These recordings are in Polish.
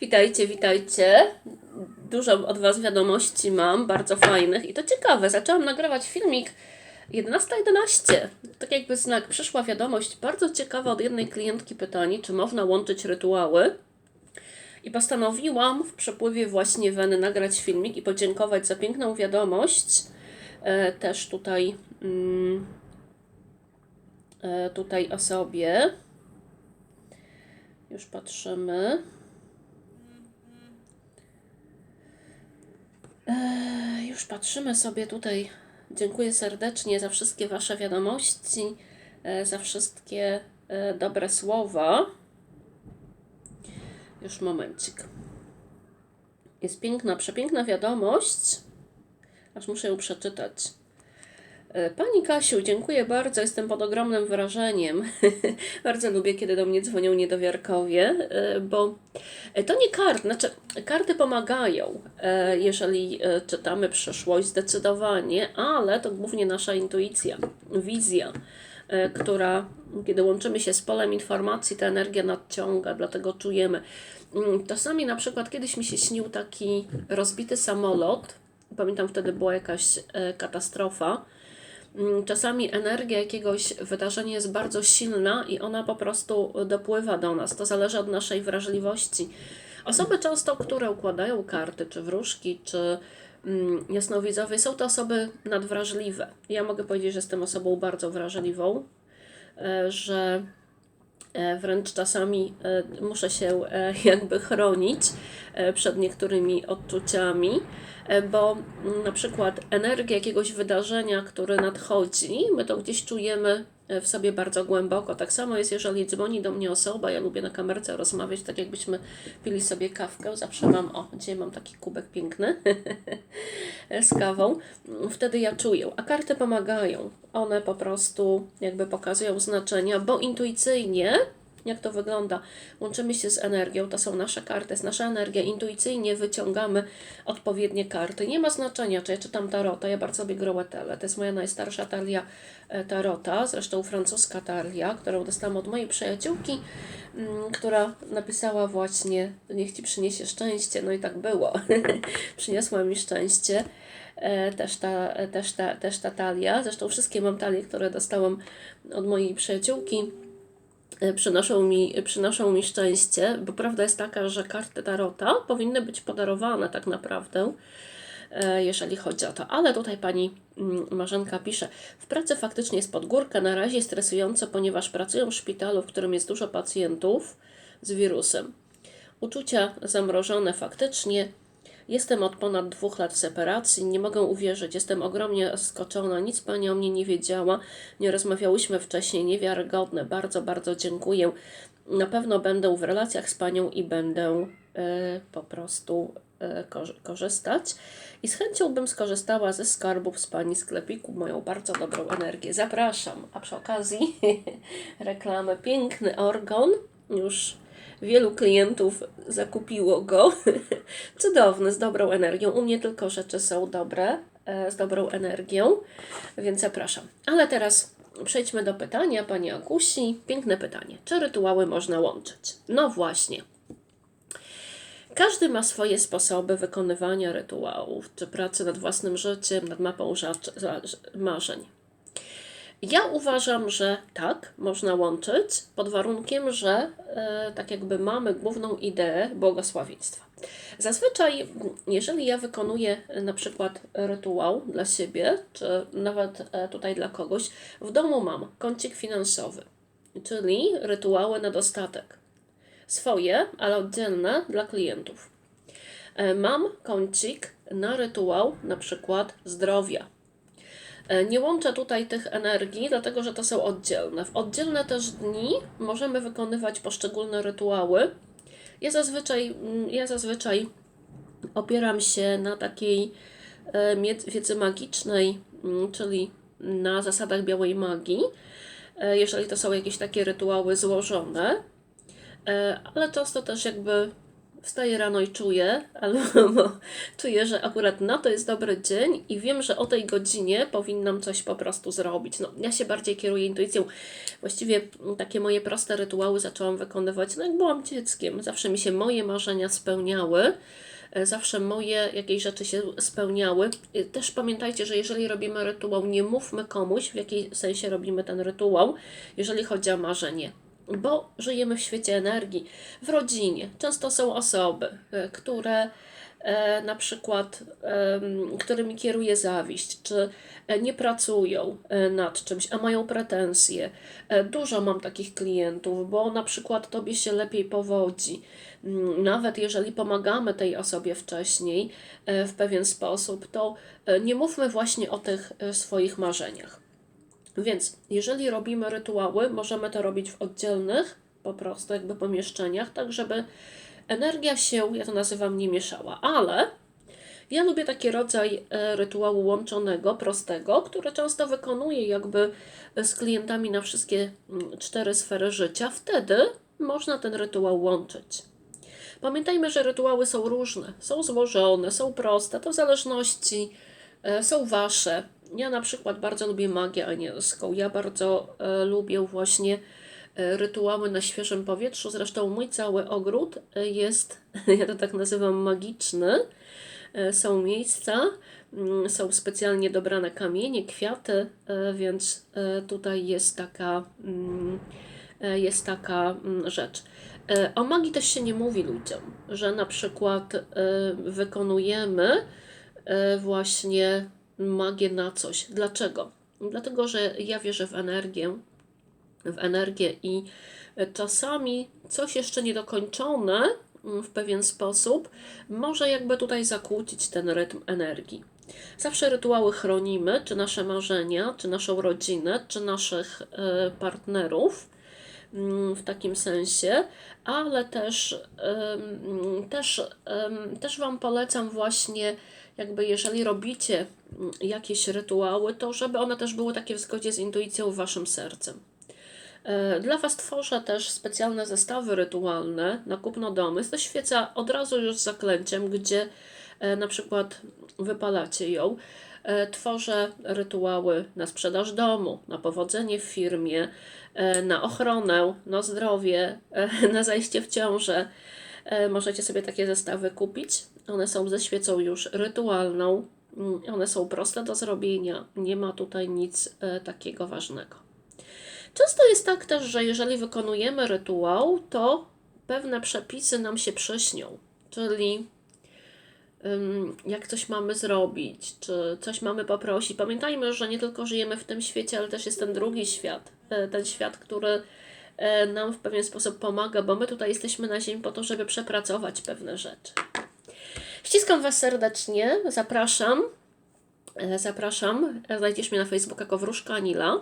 Witajcie, witajcie. Dużo od Was wiadomości mam, bardzo fajnych i to ciekawe. Zaczęłam nagrywać filmik 11.11. Tak jakby znak, przyszła wiadomość bardzo ciekawa od jednej klientki pytanie, czy można łączyć rytuały. I postanowiłam w przepływie właśnie Weny nagrać filmik i podziękować za piękną wiadomość. E, też tutaj, mm, e, tutaj osobie. Już patrzymy. Już patrzymy sobie tutaj. Dziękuję serdecznie za wszystkie Wasze wiadomości, e, za wszystkie e, dobre słowa. Już momencik. Jest piękna, przepiękna wiadomość. Aż muszę ją przeczytać. E, Pani Kasiu, dziękuję bardzo. Jestem pod ogromnym wrażeniem. bardzo lubię, kiedy do mnie dzwonią niedowiarkowie, e, bo e, to nie karty, znaczy karty pomagają, jeżeli czytamy przyszłość zdecydowanie, ale to głównie nasza intuicja, wizja, która, kiedy łączymy się z polem informacji, ta energia nadciąga, dlatego czujemy. Mm, Czasami na przykład kiedyś mi się śnił taki rozbity samolot, pamiętam wtedy była jakaś katastrofa, Czasami energia jakiegoś wydarzenia jest bardzo silna i ona po prostu dopływa do nas. To zależy od naszej wrażliwości. Osoby często, które układają karty, czy wróżki, czy mm, jasnowidzowie, są to osoby nadwrażliwe. Ja mogę powiedzieć, że jestem osobą bardzo wrażliwą, e, że wręcz czasami e, muszę się e, jakby chronić e, przed niektórymi odczuciami, e, bo mm, na przykład energia jakiegoś wydarzenia, które nadchodzi, my to gdzieś czujemy e, w sobie bardzo głęboko. Tak samo jest, jeżeli dzwoni do mnie osoba, ja lubię na kamerce rozmawiać, tak jakbyśmy pili sobie kawkę, zawsze mam, o, dzisiaj mam taki kubek piękny z kawą, wtedy ja czuję, a karty pomagają. One po prostu jakby pokazują znaczenia, bo intuicyjnie jak to wygląda? Łączymy się z energią, to są nasze karty, jest nasza energia, intuicyjnie wyciągamy odpowiednie karty. Nie ma znaczenia, czy ja czytam tarota, ja bardzo lubię Groetele, to jest moja najstarsza talia e, tarota, zresztą francuska talia, którą dostałam od mojej przyjaciółki, mm, która napisała właśnie, niech Ci przyniesie szczęście, no i tak było, przyniosła mi szczęście. E, Też ta, e, też, ta, też ta talia, zresztą wszystkie mam talie, które dostałam od mojej przyjaciółki, przynoszą mi, przynoszą mi szczęście, bo prawda jest taka, że karty tarota powinny być podarowane tak naprawdę, e, jeżeli chodzi o to. Ale tutaj pani mm, Marzenka pisze, w pracy faktycznie jest pod górkę, na razie stresująco, ponieważ pracują w szpitalu, w którym jest dużo pacjentów z wirusem. Uczucia zamrożone faktycznie. Jestem od ponad dwóch lat w separacji, nie mogę uwierzyć, jestem ogromnie zaskoczona, nic Pani o mnie nie wiedziała, nie rozmawiałyśmy wcześniej, niewiarygodne, bardzo, bardzo dziękuję. Na pewno będę w relacjach z Panią i będę e, po prostu e, korzy- korzystać. I z chęcią bym skorzystała ze skarbów z Pani sklepiku, moją bardzo dobrą energię. Zapraszam, a przy okazji reklamy, piękny organ, już wielu klientów zakupiło go. Cudowny, z dobrą energią. U mnie tylko rzeczy są dobre, e, z dobrą energią, więc zapraszam. Ale teraz przejdźmy do pytania pani Agusi. Piękne pytanie. Czy rytuały można łączyć? No właśnie. Każdy ma swoje sposoby wykonywania rytuałów, czy pracy nad własnym życiem, nad mapą marzeń. Ja uważam, że tak, można łączyć, pod warunkiem, że e, tak jakby mamy główną ideę błogosławieństwa. Zazwyczaj, jeżeli ja wykonuję e, na przykład rytuał dla siebie, czy nawet e, tutaj dla kogoś, w domu mam kącik finansowy, czyli rytuały na dostatek. Swoje, ale oddzielne dla klientów. Mam kącik na rytuał na przykład zdrowia. E, Nie łączę tutaj tych energii, dlatego że to są oddzielne. W oddzielne też dni możemy wykonywać poszczególne rytuały. Ja zazwyczaj, mm, ja zazwyczaj opieram się na takiej e, wiedzy magicznej, mm, czyli na zasadach białej magii, e, jeżeli to są jakieś takie rytuały złożone, ale często też jakby wstaję rano i czuję, albo czuję, że akurat na to jest dobry dzień i wiem, że o tej godzinie powinnam coś po prostu zrobić. No, ja się bardziej kieruję intuicją. Właściwie takie moje proste rytuały zaczęłam wykonywać, no jak byłam dzieckiem. Zawsze mi się moje marzenia spełniały. E, Zawsze moje jakieś rzeczy się spełniały. E, Też pamiętajcie, że jeżeli robimy rytuał, nie mówmy komuś, w jakiej sensie robimy ten rytuał, jeżeli chodzi o marzenie bo żyjemy w świecie energii, w rodzinie. Często są osoby, e, które e, na przykład, którymi kieruje zawiść, czy e, nie pracują nad czymś, a mają pretensje. Dużo mam takich klientów, bo na przykład tobie się lepiej powodzi. Mm, Nawet jeżeli pomagamy tej osobie wcześniej w pewien sposób, to nie mówmy właśnie o tych swoich marzeniach. Więc jeżeli robimy rytuały, możemy to robić w oddzielnych po prostu jakby pomieszczeniach, tak żeby energia się, ja to nazywam, nie mieszała. Ale ja lubię taki rodzaj e, rytuału łączonego, prostego, który często wykonuję jakby z klientami na wszystkie mm, cztery sfery życia. Wtedy można ten rytuał łączyć. Pamiętajmy, że rytuały są różne, są złożone, są proste, to w zależności e, są wasze. Ja na przykład bardzo lubię magię anielską. Ja bardzo e, lubię właśnie e, rytuały na świeżym powietrzu. Zresztą mój cały ogród e, jest, ja to tak nazywam, magiczny. E, Są miejsca, mm, są specjalnie dobrane kamienie, kwiaty, e, więc e, tutaj jest taka, mm, e, jest taka mm, rzecz. E, O magii też się nie mówi ludziom, że na przykład e, wykonujemy e, właśnie magię na coś. Dlaczego? Dlatego, że ja wierzę w energię, w energię i czasami coś jeszcze niedokończone mm, w pewien sposób może jakby tutaj zakłócić ten rytm energii. Zawsze rytuały chronimy, czy nasze marzenia, czy naszą rodzinę, czy naszych e, partnerów w takim sensie, ale też, też, też Wam polecam właśnie, jakby jeżeli robicie mm, jakieś rytuały, to żeby one też były takie w zgodzie z intuicją Waszym sercem. E, Dla Was tworzę też specjalne zestawy rytualne na kupno. Jest to świeca od razu już z zaklęciem, gdzie na przykład wypalacie ją. E, Tworzę rytuały na sprzedaż domu, na powodzenie w firmie, e, na ochronę, na zdrowie, e, na zajście w ciążę. E, Możecie sobie takie zestawy kupić. One są ze świecą już rytualną. Mm, One są proste do zrobienia. Nie ma tutaj nic e, takiego ważnego. Często jest tak też, że jeżeli wykonujemy rytuał, to pewne przepisy nam się przyśnią. Czyli jak coś mamy zrobić, czy coś mamy poprosić. Pamiętajmy, że nie tylko żyjemy w tym świecie, ale też jest ten drugi świat. e, Ten świat, który e, nam w pewien sposób pomaga, bo my tutaj jesteśmy na Ziemi po to, żeby przepracować pewne rzeczy. Ściskam Was serdecznie, zapraszam. E, Zapraszam, znajdziesz mnie na Facebooku jako Wróżka Anila.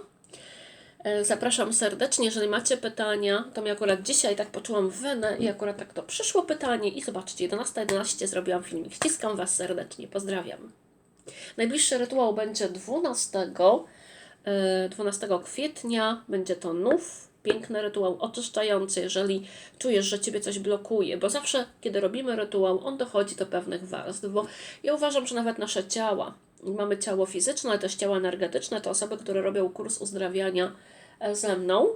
E, Zapraszam serdecznie, jeżeli macie pytania, to mi akurat dzisiaj tak poczułam wenę i akurat tak to przyszło pytanie i zobaczcie, 11.11 zrobiłam filmik. Ściskam Was serdecznie, pozdrawiam. Najbliższy rytuał będzie 12, e, 12 kwietnia, będzie to nów, piękny rytuał oczyszczający, jeżeli czujesz, że Ciebie coś blokuje, bo zawsze, kiedy robimy rytuał, on dochodzi do pewnych warstw, bo ja uważam, że nawet nasze ciała, mamy ciało fizyczne, ale też ciało energetyczne, to osoby, które robią kurs uzdrawiania e, ze mną,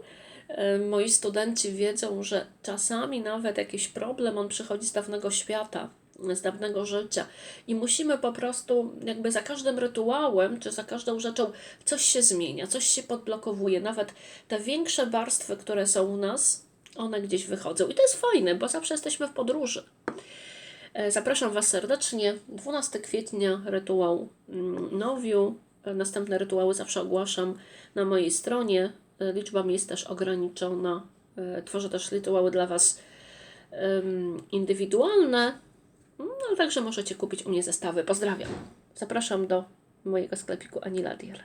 e, moi studenci wiedzą, że czasami nawet jakiś problem, on przychodzi z dawnego świata, z dawnego życia. I musimy po prostu jakby za każdym rytuałem, czy za każdą rzeczą coś się zmienia, coś się podblokowuje, nawet te większe warstwy, które są u nas, one gdzieś wychodzą. I to jest fajne, bo zawsze jesteśmy w podróży. E, Zapraszam Was serdecznie. 12 kwietnia rytuał mm, Nowiu. E, Następne rytuały zawsze ogłaszam na mojej stronie. E, Liczba miejsc też ograniczona. Tworzę też rytuały dla Was indywidualne, no, ale także możecie kupić u mnie zestawy. Pozdrawiam. Zapraszam do mojego sklepiku Aniladier.